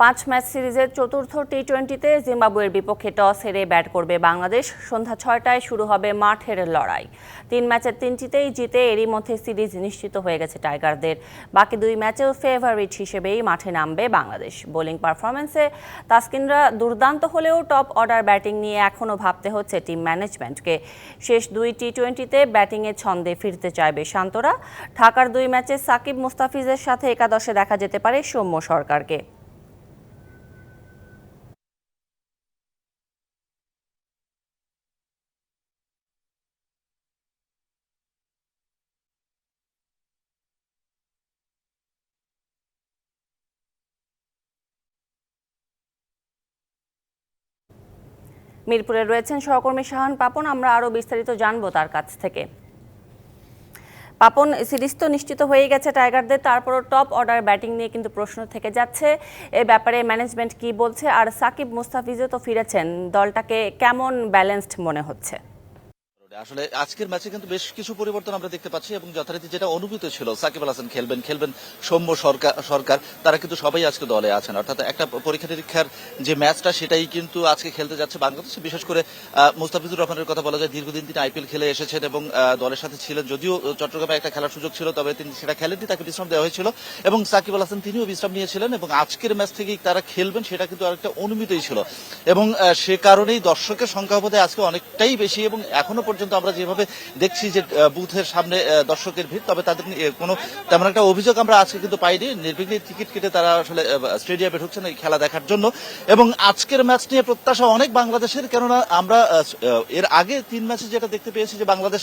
পাঁচ ম্যাচ সিরিজের চতুর্থ টি টোয়েন্টিতে জিম্বাবুয়ের বিপক্ষে টস হেরে ব্যাট করবে বাংলাদেশ। সন্ধ্যা ছয়টায় শুরু হবে মাঠের লড়াই। তিন ম্যাচের তিনটিতেই জিতে এরই মধ্যে সিরিজ নিশ্চিত হয়ে গেছে টাইগারদের। বাকি দুই ম্যাচেও ফেভারিট হিসেবেই মাঠে নামবে বাংলাদেশ। বোলিং পারফরমেন্সে তাসকিনরা দুর্দান্ত হলেও টপ অর্ডার ব্যাটিং নিয়ে এখনও ভাবতে হচ্ছে টিম ম্যানেজমেন্টকে শেষ দুই টি টোয়েন্টিতে ব্যাটিংয়ে ছন্দে ফিরতে চাইবে শান্তরা। ঢাকার দুই ম্যাচে সাকিব মুস্তাফিজের সাথে একাদশে দেখা যেতে পারে সৌম্য সরকারকে। মিরপুরে রয়েছেন সহকর্মী শাহান পাপন। আমরা আরও বিস্তারিত জানব তার কাছ থেকে। পাপন, সিরিজ তো নিশ্চিত হয়ে গেছে টাইগারদের, তারপরও টপ অর্ডার ব্যাটিং নিয়ে কিন্তু প্রশ্ন থেকে যাচ্ছে। এ ব্যাপারে ম্যানেজমেন্ট কি বলছে? আর সাকিব মুস্তাফিজও তো ফিরেছেন। দলটাকে কেমন ব্যালেন্সড মনে হচ্ছে? আসলে আজকের ম্যাচে কিন্তু বেশ কিছু পরিবর্তন আমরা দেখতে পাচ্ছি এবং যথারীতি যেটা অনুভূত ছিল, সাকিব আল হাসান খেলবেন খেলবেন সৌম্য সরকার সরকার, তারা কিন্তু সবাই আজকে দলে আছেন। অর্থাৎ একটা পরীক্ষা নিরীক্ষার যে ম্যাচটা, সেটাই কিন্তু আজকে খেলতে যাচ্ছে বাংলাদেশে। বিশেষ করে মুস্তাফিজুর রহমানের কথা বলা যায়, দীর্ঘদিন তিনি আইপিএল খেলে এসেছেন এবং দলের সাথে ছিলেন। যদিও চট্টগ্রামে একটা খেলার সুযোগ ছিল, তবে তিনি সেটা খেলেননি, তাকে বিশ্রাম দেওয়া হয়েছিল। এবং সাকিব আল হাসান তিনিও বিশ্রাম নিয়েছিলেন এবং আজকের ম্যাচ থেকেই তারা খেলবেন, সেটা কিন্তু আরেকটা অনুমিতই ছিল। এবং সে কারণেই দর্শকের সংখ্যা বোধহয় আজকে অনেকটাই বেশি এবং এখনও পর্যন্ত আমরা যেভাবে দেখছি যে বুথের সামনে দর্শকের ভিড়, তবে তাদের কোনো তেমন একটা অভিযোগ আমরা আজকে কিন্তু পাইনি। নির্বিঘ্নে টিকিট কেটে তারা আসলে স্টেডিয়ামে ঢুকছেন এই খেলা দেখার জন্য। এবং আজকের ম্যাচ নিয়ে প্রত্যাশা অনেক বাংলাদেশের, কেননা আমরা এর আগে তিন ম্যাচে যেটা দেখতে পেয়েছি যে, বাংলাদেশ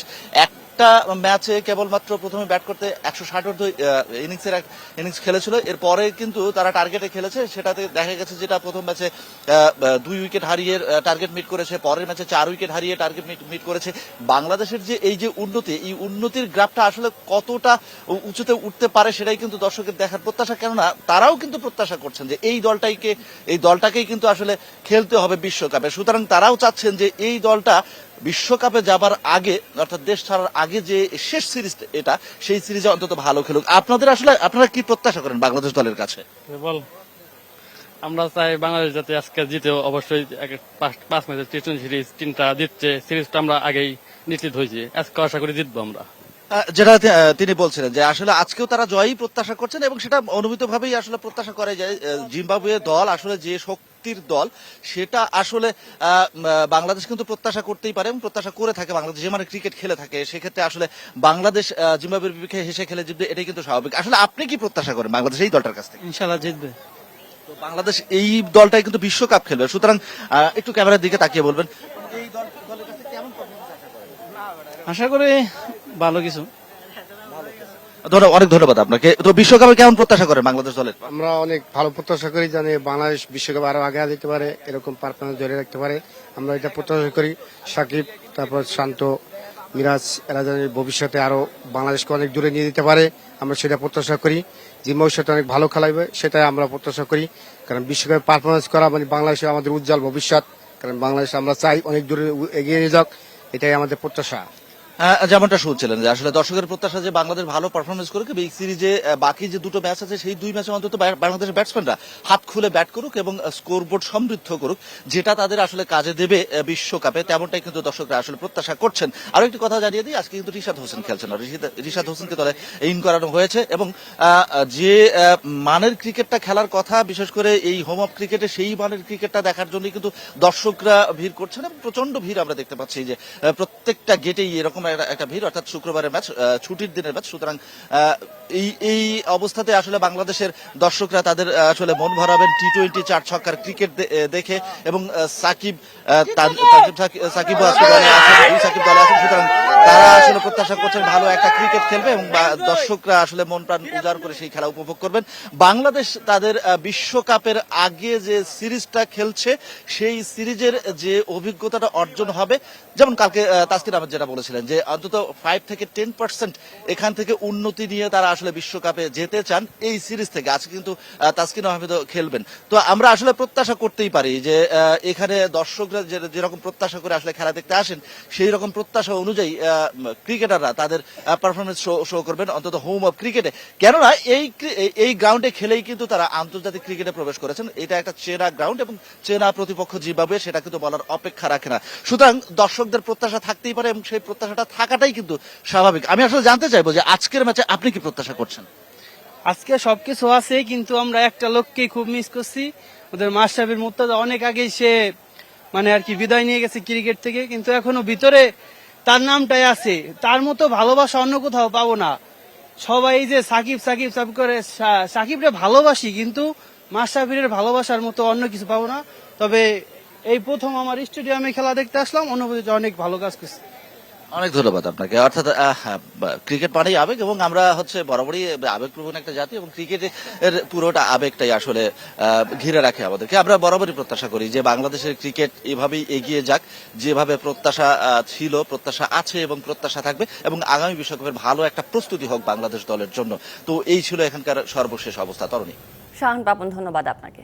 একটা ম্যাচে কেবলমাত্র প্রথমে ব্যাট করতে একশো ষাট অর্ধ ইনিংসের এক ইনিংস খেলেছিল। এরপরে কিন্তু তারা টার্গেটে খেলেছে। সেটাতে দেখা গেছে যেটা প্রথম ম্যাচে দুই উইকেট হারিয়ে টার্গেট মিট করেছে। পরের ম্যাচে চার উইকেট হারিয়ে টার্গেট মিট করেছে। বাংলাদেশের যে এই যে উন্নতি, এই উন্নতির গ্রাফটা আসলে কতটা উঁচুতে উঠতে পারে সেটাই কিন্তু দর্শকের দেখার প্রত্যাশা। কেননা তারাও কিন্তু প্রত্যাশা করছেন যে এই দলটাইকে, এই দলটাকেই কিন্তু আসলে খেলতে হবে বিশ্বকাপে। সুতরাং তারাও চাচ্ছেন যে এই দলটা বিশ্বকাপে যাবার আগে অর্থাৎ দেশ ছাড়ার আগে যে শেষ সিরিজ এটা সেই সিরিজে অন্তত ভালো খেলুক। আপনাদের আসলে আপনারা কি প্রত্যাশা করেন বাংলাদেশ দলের কাছে? বল আমরা চাই বাংলাদেশ যাতে আজকে জিতে অবশ্যই পাঁচ- ম্যাচের টি টোয়েন্টি সিরিজ তিনটা জিতছে সিরিজটা আমরা আগেই নিশ্চিত হয়েছি। আজকে আশা করি জিতবো আমরা। যেটা তিনি বলছিলেন যে আসলে আজকেও তারা জয়ই প্রত্যাশা করছেন এবং সেটা অনুমিতভাবেই আসলে প্রত্যাশা করে যে জিম্বাবুয়ে দল আসলে যে শক্তির দল সেটা আসলে বাংলাদেশ কিন্তু প্রত্যাশা করতেই পারে এবং প্রত্যাশা করে থাকে বাংলাদেশ। যে মানে ক্রিকেট খেলে থাকে সেক্ষেত্রে আসলে বাংলাদেশ আহ, জিম্বাবুয়ের বিপক্ষে হেসে খেলে জিতবে এটাই কিন্তু স্বাভাবিক। আসলে আপনি কি প্রত্যাশা করেন বাংলাদেশ এই দলটার কাছ থেকে? ইনশাল্লাহ জিতবে। তো বাংলাদেশ এই দলটাই কিন্তু বিশ্বকাপ খেলবে। সুতরাং আহ, একটু ক্যামেরার দিকে তাকিয়ে বলবেন এই দল দলের কাছে কেমন আশা করি ভালো কিছু। অনেক ধন্যবাদ আপনাকে। তো বিশ্বকাপে কেমন প্রত্যাশা করেন বাংলাদেশ দলের? আমরা অনেক ভালো প্রত্যাশা করি জানি বাংলাদেশ বিশ্বকাপ আরও আগে যেতে পারে, এরকম পারফরমেন্স ধরে রাখতে পারে। আমরা এটা প্রত্যাশা করি। সাকিব, তারপর শান্ত, মিরাজ, এরা জানি ভবিষ্যতে আরও বাংলাদেশকে অনেক দূরে নিয়ে যেতে পারে, আমরা সেটা প্রত্যাশা করি। জিম্বাবুয়ের সাথে অনেক ভালো খেলাইবে, সেটাই আমরা প্রত্যাশা করি। কারণ বিশ্বকাপে পারফরমেন্স করা মানে বাংলাদেশে আমাদের উজ্জ্বল ভবিষ্যৎ। কারণ বাংলাদেশ আমরা চাই অনেক দূরে এগিয়ে নিয়ে যাক, এটাই আমাদের প্রত্যাশা। যেমনটা শুনছিলেন যে আসলে দর্শকের প্রত্যাশা যে বাংলাদেশ ভালো পারফরমেন্স করুক এই সিরিজে বাকি যে দুটো ম্যাচ আছে, সেই দুই ম্যাচে অন্তত বাংলাদেশের ব্যাটসম্যানরা হাত খুলে ব্যাট করুক এবং স্কোর বোর্ড সমৃদ্ধ করুক, যেটা তাদের আসলে কাজে দেবে বিশ্বকাপে, তেমনটাই কিন্তু দর্শকরা আসলে প্রত্যাশা করছেন। আরও একটি কথা জানিয়ে দিই, আজকে কিন্তু রিশাদ হোসেন খেলছেন রিশাদ হোসেনকে দলে ইন করানো হয়েছে এবং যে মানের ক্রিকেটটা খেলার কথা, বিশেষ করে এই হোম অফ ক্রিকেটে সেই মানের ক্রিকেটটা দেখার জন্য কিন্তু দর্শকরা ভিড় করছেন এবং প্রচণ্ড ভিড় আমরা দেখতে পাচ্ছি যে প্রত্যেকটা গেটেই এরকম একটা- ভিড় অর্থাৎ শুক্রবারের ম্যাচ ছুটির দিনের ম্যাচ। সুতরাং এই অবস্থাতে আসলে বাংলাদেশের দর্শকরা তাদের আসলে মন ভরাবেন টি টোয়েন্টি চার ছক্কার ক্রিকেট দেখে এবং সাকিব আহ, তান- তাকিব সাকি- সাকিবও আজকে দলে আছেন দুই সাকিব দলে আছেন। সুতরাং তারা আসলে প্রত্যাশা করছেন ভালো একটা ক্রিকেট খেলবে এবং দর্শকরা আসলে মন প্রাণ উজাড় করে সেই খেলা উপভোগ করবেন। বাংলাদেশ তাদের বিশ্বকাপের আগে যে সিরিজটা খেলছে সেই সিরিজের যে অভিজ্ঞতাটা অর্জন হবে যেমন কালকে আহ, তাসকিন আহমেদ যেটা বলেছিলেন যে যে অন্তত ফাইভ থেকে টেন পার্সেন্ট এখান থেকে উন্নতি নিয়ে তারা আসলে বিশ্বকাপে যেতে চান এই সিরিজ থেকে। আজকে কিন্তু তাসকিন আহমেদও খেলবেন। তো আমরা আসলে প্রত্যাশা করতেই পারি যে এখানে দর্শকরা যেরকম প্রত্যাশা করে আসলে খেলা দেখতে আসেন, সেই রকম প্রত্যাশা অনুযায়ী ক্রিকেটাররা তাদের পারফরমেন্স শো করবেন অন্তত হোম অফ ক্রিকেটে কেননা এই- এই গ্রাউন্ডে খেলেই কিন্তু তারা আন্তর্জাতিক ক্রিকেটে প্রবেশ করেছেন। এটা একটা চেনা গ্রাউন্ড এবং চেনা প্রতিপক্ষ যেভাবে সেটা কিন্তু বলার অপেক্ষা রাখে না। সুতরাং দর্শকদের প্রত্যাশা থাকতেই পারে এবং সেই প্রত্যাশাটা থাকাটাই কিন্তু স্বাভাবিক। আমি আসলে জানতে চাইব যে আজকের ম্যাচে আপনি কি প্রত্যাশা করছেন? আজকে সবকিছু আছে, কিন্তু আমরা একটা লোককেই খুব মিস করছি। ওদের মাস্টাফির মুর্তজা অনেক আগেই সে মানে আর কি বিদায় নিয়ে গেছে ক্রিকেট থেকে, কিন্তু এখনও ভিতরে তার নামটাই আছে। তার মতো ভালোবাসা অন্য কোথাও পাবো না। সবাই যে সাকিব সাকিব সাকিব করে সাকিবরে ভালোবাসি, কিন্তু মাস্টাফিরের ভালোবাসার মতো অন্য কিছু পাবো না। তবে এই প্রথম আমার স্টেডিয়ামে খেলা দেখতে আসলাম অনুভূতিটা অনেক ভালো কাজ করছে। অনেক ধন্যবাদ আপনাকে। অর্থাৎ আহ, ক্রিকেট মানেই আবেগ এবং আমরা হচ্ছে বরাবরই আবেগপ্রবণ একটা জাতি এবং ক্রিকেটের পুরোটা আবেগটাই আসলে ঘিরে রাখে আমাদেরকে। আমরা বরাবরই প্রত্যাশা করি যে বাংলাদেশের ক্রিকেট এভাবেই এগিয়ে যাক যেভাবে প্রত্যাশা ছিল প্রত্যাশা আছে এবং প্রত্যাশা থাকবে এবং আগামী বিশ্বকাপের ভালো একটা প্রস্তুতি হোক বাংলাদেশ দলের জন্য। তো এই ছিল এখানকার সর্বশেষ অবস্থা। তরণী। শাহান পাপন ধন্যবাদ আপনাকে।